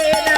Yeah.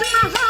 追不上